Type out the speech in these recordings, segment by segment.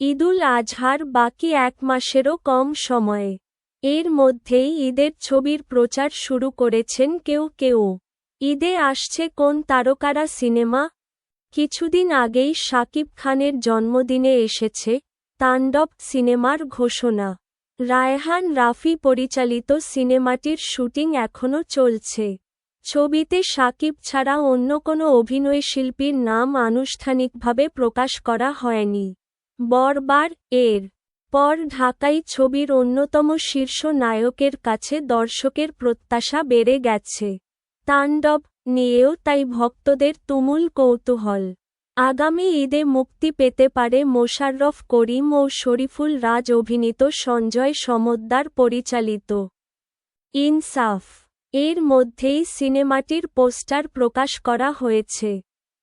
ঈদুল আজহার বাকি এক মাসেরও কম সময়ে। এর মধ্যেই ঈদের ছবির প্রচার শুরু করেছেন কেউ কেউ। ঈদে আসছে কোন তারকারা সিনেমা? কিছুদিন আগেই শাকিব খানের জন্মদিনে এসেছে তাণ্ডব সিনেমার ঘোষণা। রায়হান রাফি পরিচালিত সিনেমাটির শুটিং এখনও চলছে। ছবিতে শাকিব ছাড়া অন্য কোনো অভিনয়শিল্পীর নাম আনুষ্ঠানিকভাবে প্রকাশ করা হয়নি। বরবার এর পর ঢাকাই ছবির অন্যতম শীর্ষ নায়কের কাছে দর্শকের প্রত্যাশা বেড়ে গেছে। তাণ্ডব নিয়েও তাই ভক্তদের তুমুল কৌতূহল। আগামী ঈদে মুক্তি পেতে পারে মোশাররফ করিম ও শরীফুল রাজ অভিনীত সঞ্জয় সমদ্দার পরিচালিত। ইনসাফ এর মধ্যেই সিনেমাটির পোস্টার প্রকাশ করা হয়েছে।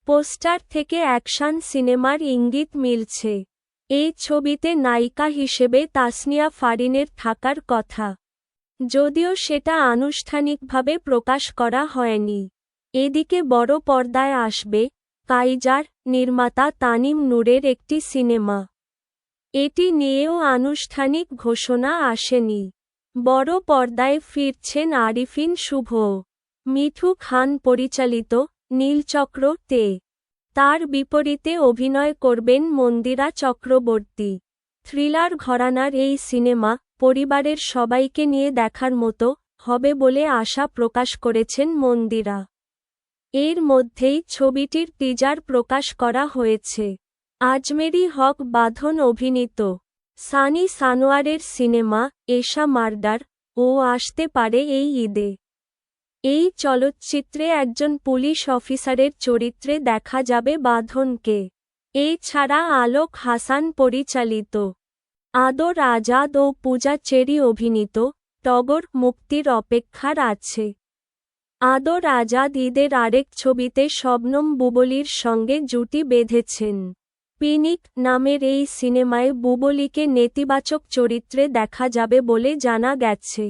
পোস্টার থেকে অ্যাকশন সিনেমার ইঙ্গিত মিলছে। এই ছবিতে নায়িকা হিসেবে তাসনিয়া ফারিনের থাকার কথা। যদিও সেটা আনুষ্ঠানিকভাবে প্রকাশ করা হয়নি। এদিকে বড় পর্দায় আসবে কাইজার নির্মাতা তানিম নূরের একটি সিনেমা। এটি নিয়েও আনুষ্ঠানিক ঘোষণা আসেনি। বড় পর্দায় ফিরছেন আরিফিন শুভ। মিঠু খান পরিচালিত নীলচক্র তে। তার বিপরীতে অভিনয় করবেন মন্দিরা চক্রবর্তী। থ্রিলার ঘরানার এই সিনেমা পরিবারের সবাইকে নিয়ে দেখার মতো হবে বলে আশা প্রকাশ করেছেন মন্দিরা। এর মধ্যেই ছবিটির টিজার প্রকাশ করা হয়েছে। আজমেরি হক বাঁধন অভিনীত। সানি সানোয়ারের সিনেমা এশা মার্ডার ও আসতে পারে এই ঈদে। এই চলচ্চিত্রে একজন পুলিশ অফিসারের চরিত্রে দেখা যাবে বাঁধনকে। এছাড়া আলোক হাসান পরিচালিত। আদর আজাদ ও পূজা চেরি অভিনীত টগর মুক্তির অপেক্ষার আছে। আদর আজাদ ঈদের আরেক ছবিতে শবনম বুবলির সঙ্গে জুটি বেঁধেছেন। পিনিক নামের এই সিনেমায় বুবলিকে নেতিবাচক চরিত্রে দেখা যাবে বলে জানা গেছে।